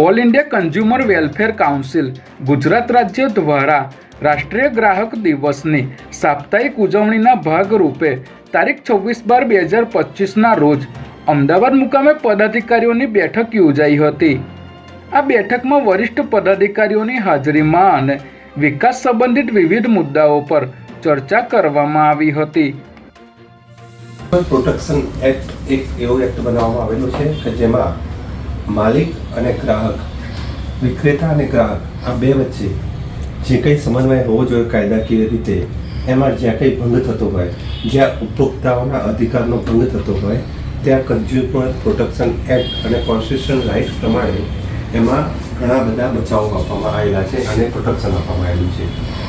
All India consumer welfare council, Gujarat રાજ્ય દ્વારા રાષ્ટ્રીય ગ્રાહક દિવસની સાપ્તાહિક ઉજવણીના ભાગરૂપે તારીખ છવ્વીસ બાર બે હજાર પચીસના રોજ અમદાવાદ મુકામે પદાધિકારીઓની બેઠક યોજાઈ હતી. આ બેઠકમાં વરિષ્ઠ પદાધિકારીઓની હાજરીમાં અને વિકાસ સંબંધિત વિવિધ મુદ્દાઓ પર ચર્ચા કરવામાં આવી હતી. પ્રોટેક્શન એક્ટ એક એવો એક્ટ બનાવવામાં આવેલો છે કે જેમાં માલિક અને ગ્રાહક, વિક્રેતા અને ગ્રાહક, આ બે વચ્ચે જે કંઈ સમન્વય હોવો જોઈએ કાયદાકીય રીતે, એમાં જ્યાં કંઈ ભંગ થતો હોય, જ્યાં ઉપભોક્તાઓના અધિકારનો ભંગ થતો હોય, ત્યાં કન્ઝ્યુમર પ્રોટેક્શન એક્ટ અને કોન્સ્ટિટ્યુશન રાઇટ્સ પ્રમાણે એમાં ઘણા બધા બચાવો આપવામાં આવેલા છે અને પ્રોટેક્શન આપવામાં આવેલું છે.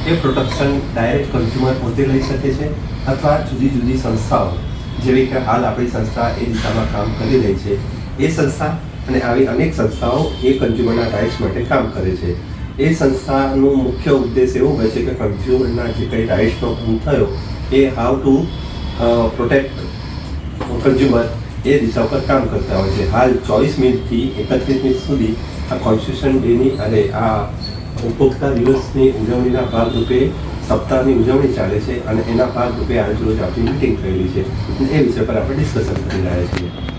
એ પ્રોટેક્શન ડાયરેક્ટ કન્ઝ્યુમર પોતે લઈ શકે છે અથવા જુદી જુદી સંસ્થાઓ, જેવી કે હાલ આપણી સંસ્થા એ દિશામાં કામ કરી રહી છે, એ સંસ્થા અને આવી અનેક સંસ્થાઓ એ કન્ઝ્યુમરના રાઇટ્સ માટે કામ કરે છે. એ સંસ્થાનો મુખ્ય ઉદ્દેશ એવો હોય છે કે કન્ઝ્યુમરના જે કંઈ રાઇટ્સનો ભંગ થયો, એ હાઉ ટુ પ્રોટેક્ટ કન્ઝ્યુમર એ દિશા ઉપર કામ કરતા હોય છે. હાલ ચોવીસ મિનિટથી એકત્રીસ મિનિટ સુધી આ કોન્સ્ટિટ્યુશન ડેની અને આ ઉપભોક્તા દિવસની ઉજવણીના ભાગરૂપે સપ્તાહની ઉજવણી ચાલે છે અને એના ભાગરૂપે આજે રોજ આપણી મિટિંગ થયેલી છે. એ વિષય પર આપણે ડિસ્કશન કરી રહ્યા છીએ.